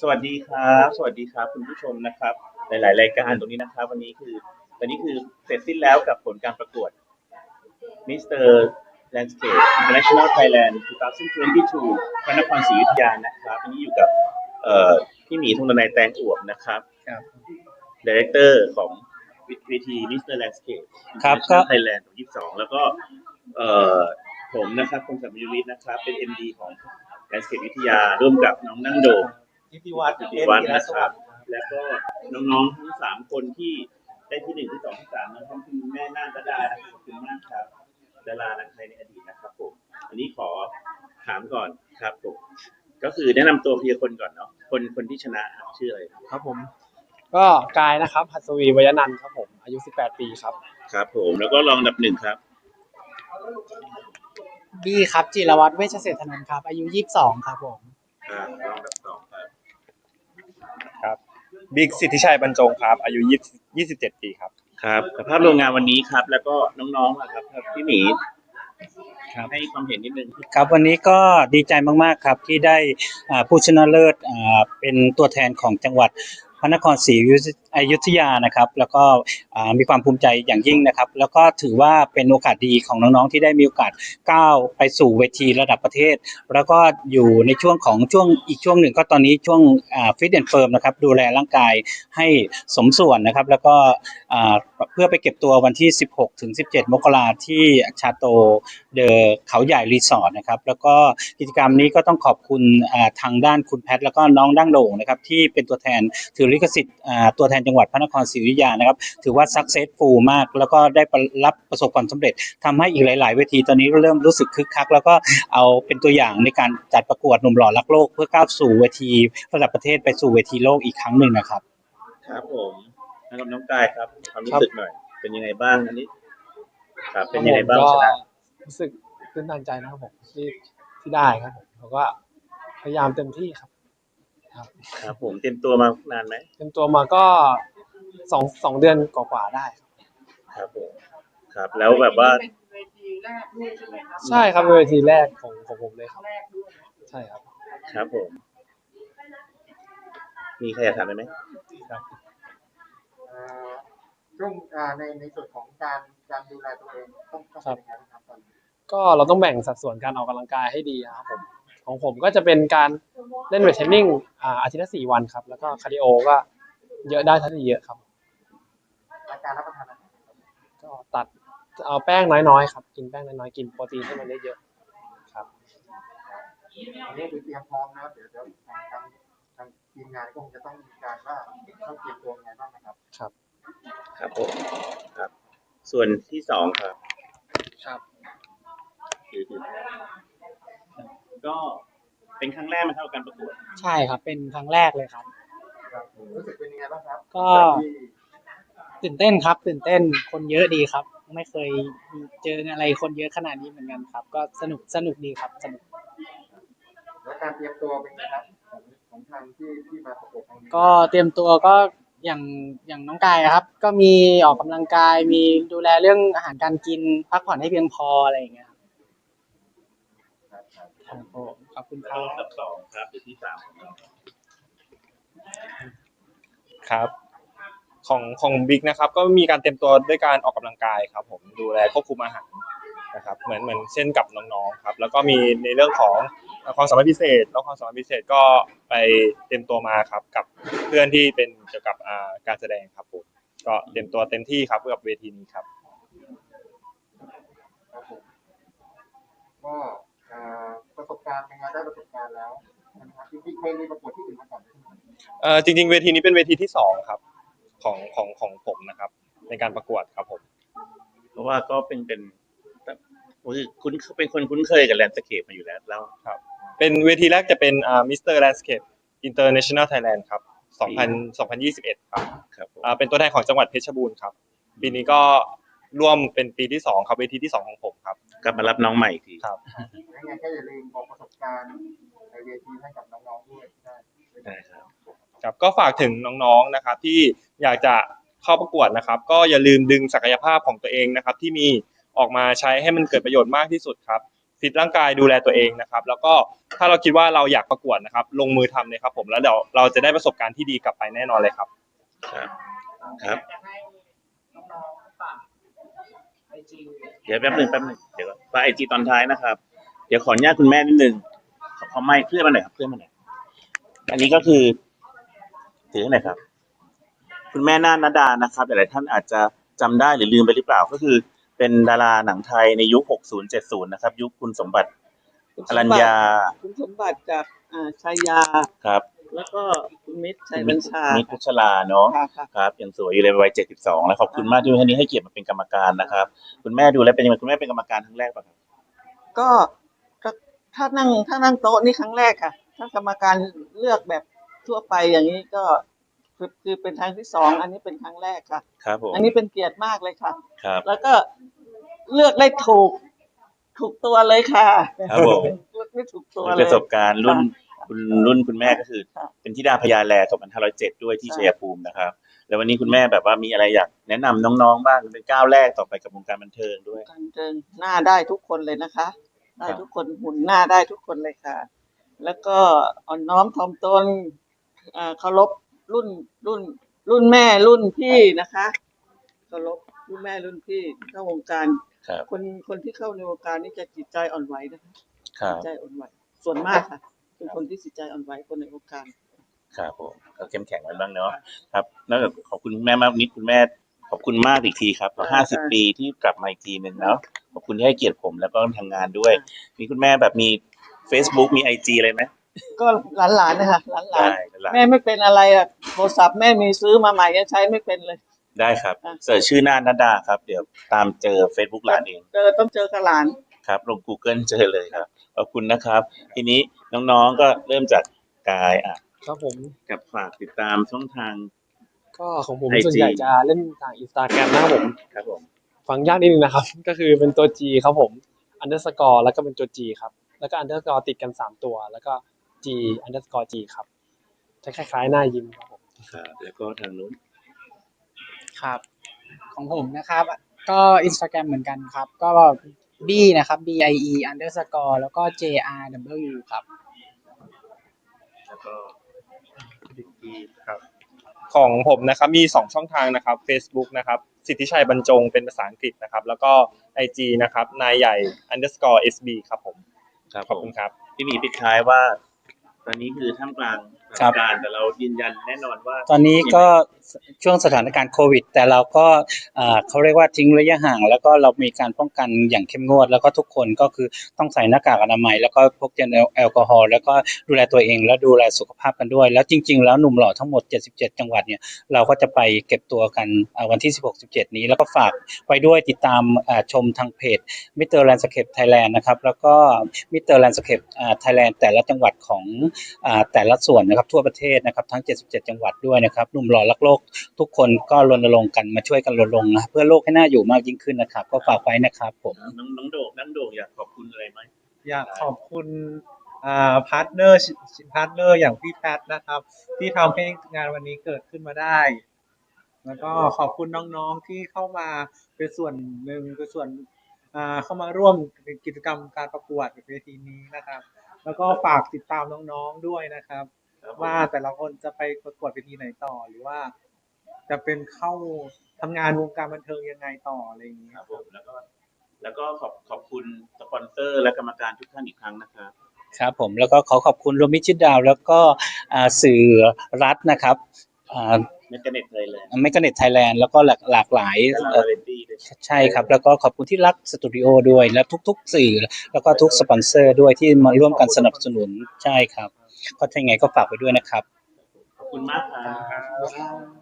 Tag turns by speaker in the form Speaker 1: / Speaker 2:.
Speaker 1: สวัสดีครับ สวัสดีครับคุณผู้ชมนะครับ หลาย ๆ รายการตรงนี้นะครับ วันนี้คือตอนนี้คือเสร็จสิ้นแล้วกับผลการประกวด Mr. Landscape International Thailand 2022พระนครศรีอยุธยานะครับวันนี้อยู่กับเอ่อพี่หมีทงดนัยแตงอวบนะครับ
Speaker 2: ครับ
Speaker 1: ดีเรคเตอร์ของเวที Mr. Landscape
Speaker 2: ครับ
Speaker 1: International
Speaker 2: ก็
Speaker 1: Thailand 2022แล้วก็เอ่อผมนะครับคงสัมยุริศนะครับ เป็น MD ของ Landscape วิทยาร่วมกับน้องนั่งโดม
Speaker 2: นิติวัฒน์
Speaker 1: นิติวัฒน์นะครับ แล้วก็น้องๆทั้งสามคนที่ได้ที่หนึ่งที่สองที่สามนะครับคุณแม่น่านตะดานะครับขอบคุณมากครับดาราหนังไทยในอดีตนะครับผมอันนี้ขอถามก่อนครับผมก็คือแนะนำตัวเพียคนก่อนเนาะคนคนที่ชนะครับชื่ออะไรครับ
Speaker 2: ครับผม ก็กายนะครับหัสวีวยนันท์ครับผม อายุ 18 ปีครับ
Speaker 1: ครับ ผมแล้วก็รองอันดับหนึ่งครับ
Speaker 3: บี้ครับจิรวัตรเวชเศรษฐนนท์ครับ อายุ 22 ครับผม
Speaker 1: อ่ารองอันดับสองครับ
Speaker 4: ครับ บิ๊กสิทธิชัยบรรจงครับ อายุ20 27 ปีครับ
Speaker 1: ครับสภาพโรงงานวันนี้ครับ แล้วก็น้องๆอะครับพี่หมี
Speaker 5: ครับ
Speaker 1: ให้ความเห็นนิดนึง
Speaker 5: ครับวันนี้ก็ดีใจมาก ๆ ครับที่ได้อ่าผู้ชนะเลิศอ่าเป็นตัวแทนของจังหวัดพระนครศรีอยุธ ยานะครับ แล้วก็มีความภูมิใจอย่างยิ่งนะครับ แล้วก็ถือว่าเป็นโอกาสดีของน้องๆที่ได้มีโอกาสก้าวไปสู่เวทีระดับประเทศ แล้วก็อยู่ในช่วงของช่วงอีกช่วงหนึ่งก็ตอนนี้ช่วงฟิตแอนด์เฟิร์มนะครับดูแลร่างกายให้สมส่วนนะครับ แล้วก็เพื่อไปเก็บตัววันที่ 16 ถึง 17 มกราที่ชาโตเดอะเขาใหญ่รีสอร์ทนะครับ แล้วก็กิจกรรมนี้ก็ต้องขอบคุณทางด้านคุณแพทแล้วก็น้องดั้งโด่งนะครับที่เป็นตัวแทนถือลิขสิทธิ์ตัวแทนจังหวัดพระนครศรีอยุธยานะครับ ถือว่า successful มาก แล้วก็ได้รับประสบความสำเร็จทำให้อีกหลาย ๆ เวทีตอนนี้ก็เริ่มรู้สึกคึกคัก แล้วก็เอาเป็นตัวอย่างในการจัดประกวดหนุ่มหล่อรักโลก เพื่อก้าวสู่เวทีระดับประเทศไปสู่เวทีโลกอีกครั้งหนึ่งนะครับ
Speaker 1: ครับผมนะครับน้องกายครับความรู้สึกหน่อย เป็นยังไงบ้างอันนี้ ครับ เป็นยังไงบ้าง
Speaker 2: ก็
Speaker 1: ชนะ
Speaker 2: รู้สึกตื่นตันใจนะครับผมที่ที่ได้ครับผมแล้วก็พยายามเต็มที่ครับ
Speaker 1: ครับ ผมเตรียมตัวมานานไหม
Speaker 2: เต็มตัวมาก็สองสองเดือนกว่าๆได้ครับ
Speaker 1: ครับผมครับ แล้วแบบว่า
Speaker 6: เป็นเวทีแรกด้วยใช่ไหมครับ
Speaker 2: ใช่ครับเป็นเวทีแรกของของผมเลยครับ
Speaker 6: แรกด้วย
Speaker 2: ใช่ครับ
Speaker 1: ครับผม มีใครอยากถามไหม
Speaker 7: เอ่อช่วงอ่าในในส่วนของการการดูแลตัวเองต้องต้องเป็นยังไงบ้างครับตอนนี้
Speaker 2: ก็เราต้องแบ่งสัดส่วนการออกกำลังกายให้ดีครับผมของผมก็จะเป็นการ เล่นเวทเทรนนิ่งอ่าอาทิตย์ละสี่วันครับ แล้วก็คาร์ดิโอก็เยอะได้เท่าที่เยอะครับ
Speaker 7: และการรับประทานอาหาร
Speaker 2: ก็ตัดเอาแป้งน้อยๆครับ กินแป้งน้อยๆกินโปรตีนให้มันเยอะๆครับ
Speaker 7: อันนี้คือเตรียมพร้อมนะครับเดี๋ยวเดี๋ยวทางทางทางทีมงานก็คงจะต้องมีการว่าต้องเตรียมตัวยังไงบ้างนะครับ
Speaker 1: ครับผมครับ ส่วนที่สองครับ
Speaker 2: ครับ
Speaker 1: คือคือก็ เป็นครั้งแรกไหมครับกับการประกวด
Speaker 3: ใช่ครับ เป็นครั้งแรกเลยครับ
Speaker 7: ครับรู้สึกเป็นยังไงบ้างครับ
Speaker 3: ก็
Speaker 7: จากที่
Speaker 3: ตื่นเต้นครับ ตื่นเต้นคนเยอะดีครับ ไม่เคยเจออะไรคนเยอะขนาดนี้เหมือนกันครับ ก็สนุกสนุกดีครับสนุก
Speaker 7: แล้วการเตรียมตัวเป็นยังไงครับของของทางที่ที่มาประกวดครั้งนี้
Speaker 3: ก็เตรียมตัวก็อย่างอย่างน้องกายครับ ก็มีออกกำลังกายมีดูแลเรื่องอาหารการกินพักผ่อนให้เพียงพออะไรอย่างเงี้ย ครับ
Speaker 7: ครับครับ
Speaker 3: ครับผมขอบคุณค
Speaker 1: แล้
Speaker 3: รั
Speaker 1: ว
Speaker 3: บ
Speaker 1: อันดับสองครับหรือที่สามของเรา
Speaker 4: ครับ ของของบิ๊กนะครับก็มีการเตรียมตัวด้วยการออกกำลังกายครับ ผมดูแลควบคุมอาหารนะครับ เหมือนเหมือนเช่นกับน้องๆครับ แล้วก็มีในเรื่องของความสามารถพิเศษ แล้วความสามารถพิเศษก็ไปเตรียมตัวมาครับ กับเพื่อนที่เป็นเกี่ยวกับอ่าการแสดงครับผมก็เตรียมตัวเต็มที่ครับเพื่อกับเวทีนี้ครับ
Speaker 7: ครับผมก็เอ่อประ สบการณ์เป็นไงได้ประสบการณ์แล้วนะครับจริงๆเคยมีประกวดที่อื่นมาก่อนไหมครับ
Speaker 4: เอ่อจริง ๆ เวทีนี้เป็นเวทีที่สองครับ ของของของผมนะครับ ในการประกวดครับผม
Speaker 1: เพราะว่าก็เป็นเป็นแบบโอ้ยคุ้นเป็นคนคุ้นเคยกับแลนด์สเคปมาอยู่แล้วแล้ว
Speaker 4: เป็นเวทีแรกจะเป็นอ่ามิสเตอร์แลนด์สเคปอินเตอร์เนชั่นแนลไทยแลนด์ครับ2000 2021 ครับ
Speaker 1: ครับผม
Speaker 4: อ่าเป็นตัวแทนของจังหวัดเพชรบูรณ์ครับ ปีนี้ก็ร่วมเป็นปีที่สองครับเวทีที่สองของผมครับ
Speaker 1: กลับมารับน้องใหม่อีกที
Speaker 4: ครับ
Speaker 7: ยังไงก็อย่าลืมบอกประสบการณ์ในเวทีให้กับน้องๆด้วยได้
Speaker 1: ได้ครับ
Speaker 4: ครับก็ฝากถึงน้องๆนะครับที่อยากจะเข้าประกวดนะครับ ก็อย่าลืมดึงศักยภาพของตัวเองนะครับ ที่มีออกมาใช้ให้มันเกิดประโยชน์มากที่สุดครับฟิตร่างกายดูแลตัวเองนะครับ แล้วก็ถ้าเราคิดว่าเราอยากประกวดนะครับ ลงมือทำเลยครับ ผมแล้วเดี๋ยวเราจะได้ประสบการณ์ที่ดีกลับไปแน่นอนเลยครับ
Speaker 1: ครับครับ
Speaker 6: อยากให้น้องๆฝากไอจี
Speaker 1: เดี๋ยวแป๊บหนึงแป๊บหนึงเดี๋ยวฝากไอจีตอนท้ายนะครับ เดี๋ยวขออนุญาตคุณแม่นิดนึงขอขอไม้เพื่อนมาหน่อยครับเพื่อนมาหน่อยอันนี้ก็คือถือให้หน่อยครับ คุณแม่นาฏนดานะครับหลายๆท่านอาจจะจำได้หรือลืมไปหรือเปล่า ก็คือ เป็นดาราหนังไทยในยุค 60 70 นะครับ ยุคคุณสมบัติอรัญญา
Speaker 8: คุณสมบัติจากอ่าชายา
Speaker 1: ครับ
Speaker 8: แล้วก็คุณมิตรชัยบัญชา
Speaker 1: มิตรพัชราเนาะ
Speaker 8: ค่ะค่ะ
Speaker 1: ครับยังสวยอยู่เลยวัย72แล้วขอบคุณมากที่วันนี้ให้เกียรติมาเป็นกรรมการนะครับ คุณแม่ดูแลวเป็นยังไงคุณแม่เป็นกรรมการครั้งแรกป่ะครับ
Speaker 8: ก็ก็ ถ้านั่งถ้านั่งโต๊ะนี่ครั้งแรกค่ะ ถ้ากรรมการเลือกแบบทั่วไปอย่างนี้ก็คือคือเป็นครั้งที่สองอันนี้เป็นครั้งแรกค่ะ
Speaker 1: ครับผม
Speaker 8: อันนี้เป็นเกียรติมากเลยค่ะ
Speaker 1: ครับ
Speaker 8: แล้วก็เลือกได้ถูก ถูกตัวเลยค่ะ
Speaker 1: ครับผม
Speaker 8: เลือกได้ถูกตัว
Speaker 1: มี
Speaker 8: เล
Speaker 1: ป
Speaker 8: ย
Speaker 1: ระสบการณ์รุ่นคุณรุ่นคุณแม่ก็คือ
Speaker 8: ค่ะ
Speaker 1: เป็นธิดาพญาแล2507 ด้วยที่
Speaker 8: ใช่
Speaker 1: ชัยภูมินะครับ แล้ววันนี้คุณแม่แบบว่ามีอะไรอยากแนะนำน้องๆบ้างเป็นก้าวแรกต่อไปกับวงการบันเทิงด้วย
Speaker 8: การเดินหน้าได้ทุกคนเลยนะคะ ได้
Speaker 1: ครับ
Speaker 8: ทุกคนหุ่นหน้าได้ทุกคนเลยค่ะ แล้วก็อ่อนน้อมถ่อมตนอ่าเคารพรุ่นรุ่น รุ่นแม่รุ่นพี่นะคะเคารพรุ่นแม่รุ่นพี่เข้าวงการ
Speaker 1: ครับ
Speaker 8: คนคนที่เข้าในวงการนี่จะจิตใจอ่อนไหวนะคะ
Speaker 1: ครับ
Speaker 8: จิตใจอ่อนไหวส่วนมากค่ะเป็นคนที่จิตใจอ่อนไหวคนในวงการ
Speaker 1: ครับผมก็เข้มแข็งไว้บ้างเนาะครับนอกจากขอบคุณคุณแม่มากนิดคุณแม่ขอบคุณมากอีกทีครับห้าสิบปีที่กลับมาอีกทีหนึ่งเนาะข อบคุณที่ให้เกียรติผมแล้วก็ทำงานด้วย มีคุณแม่แบบมี Facebook มีไอจีอะไรไหม
Speaker 8: ก็หลานๆนะคะหลาน
Speaker 1: ได้ได้
Speaker 8: ๆแม่ไม่เป็นอะไรอะโทรศัพท์แม่มีซื้อมาใหม่ยังใช้ไม่เป็นเลย
Speaker 1: ได้ครับ
Speaker 8: อะ
Speaker 1: เสิร์ชชื่อหน้านัดดาครับ เดี๋ยวตามเจอ Facebook หลานเอง
Speaker 8: เจอต้องเจอกับหลาน
Speaker 1: ครับลง Google เจอเลยครับ ขอบคุณนะครับ ทีนี้น้องๆก็เริ่มจากกายอะ
Speaker 2: ครับผม
Speaker 1: กับฝากติดตามช่องทาง
Speaker 2: ก็ของผม
Speaker 1: IG
Speaker 2: ส่วนใหญ่จะเล่นทางอินสตาแกรมนะครับผม
Speaker 1: ครับผม
Speaker 2: ฟังยากนิดนึงนะครับ ก็คือเป็นตัว G ครับผม underscore แล้วก็เป็นตัว G ครับ แล้วก็ underscore ติดกันสามตัว แล้วก็ G underscore G ครับจะคล้ายๆหน้ายิ้มครับผม
Speaker 1: ครับแล้วก็ทางนู้น
Speaker 3: ครับ ของผมนะครับ ก็อินสตาแกรมเหมือนกันครับ ก็ b นะครับ b i e underscore แล้วก็ j r w ครับ
Speaker 1: แล้วก็
Speaker 4: ของผมนะครับมี 2 ช่องทางนะครับ Facebook นะครับสิทธิชัยบรรจงเป็นภาษาอังกฤษนะครับ แล้วก็ IG นะครับนายใหญ่ underscore sb ครับผม
Speaker 1: ครับ
Speaker 4: ขอบคุณครับ
Speaker 1: พี่หมีปิดท้ายว่า ตอนนี้คือท่ามกลาง สถานการณ์แต่เรายืนยันแน่นอนว่า
Speaker 5: ตอนนี้ก็ช่วงสถานการณ์โควิด แต่เราก็อ่าเขาเรียกว่าทิ้งระยะห่าง แล้วก็เรามีการป้องกันอย่างเข้มงวด แล้วก็ทุกคนก็คือต้องใส่หน้ากากอนามัย แล้วก็พกเจลแอลกอฮอล์แล้วก็ดูแลตัวเองแล้วดูแลสุขภาพกันด้วย แล้วจริง ๆ แล้วหนุ่มหล่อทั้งหมด 77 จังหวัดเนี่ยเราก็จะไปเก็บตัวกันอ่าวันที่ 16-17 นี้ แล้วก็ฝากไว้ด้วยติดตามอ่าชมทางเพจมิเตอร์แลนด์สเคปไทยแลนด์นะครับแล้วก็มิเตอร์แลนด์สเคปไทยแลนด์แต่ละจังหวัดของอ่าแต่ละส่วนนะครับทั่วประเทศนะครับทั้ง 77 จังหวัดด้วยนะครับหนุ่มหล่อรักโลกทุกคนก็รณรงค์กันมาช่วยกันรณรงค์นะเพื่อโลกให้น่าอยู่มากยิ่งขึ้นนะครับ ก็ฝากไว้นะครับผม
Speaker 1: น้องน้องโด่งน้องโด่งอยากขอบคุณอะไรไหม
Speaker 9: อยากขอบคุณอ่าพาร์ทเนอร์พาร์ทเนอร์อย่างพี่แพทนะครับ ที่ทำให้งานวันนี้เกิดขึ้นมาได้ แล้วก็ขอบคุณน้องๆที่เข้ามาเป็นส่วนหนึ่งเป็นส่วนอ่าเข้ามาร่วมกิจกรรมการประกวดเวทีนี้นะครับ แล้วก็ฝากติดตามน้องๆด้วยนะครับ ว่าแต่ละคนจะไปประกวดเวทีไหนต่อหรือว่า จะเป็นเข้าทำงานวงการบันเทิงยังไงต่ออะไรอย่างนี้
Speaker 1: ครับผมแล้วก็แล้วก็ขอบขอบคุณสปอนเซอร์และกรรมการทุกท่านอีกครั้งนะครับ
Speaker 5: ครับผมแล้วก็ขอขอบคุณรวมมิตรชิดดาวแล้วก็อ่าสื่อรัฐนะครับอ่า
Speaker 1: เมกเน็ตเลยเลย
Speaker 5: ไม่กันเน็ตไทยแลนด์แล้วก็หลากหลากหลาย
Speaker 1: และเรา
Speaker 5: เอ่อ
Speaker 1: เรนตี้ด้วย
Speaker 5: ใช่ครับ แล้วก็ขอบคุณที่รักสตูดิโอด้วยและทุก ๆ สื่อ แล้วก็ทุกสปอนเซอร์ด้วยที่มาร่วมกันสนับสนุนใช่ครับ ก็ถ้ายังไงก็ฝากไว้ด้วยนะครับ
Speaker 1: ขอบคุณมากครับ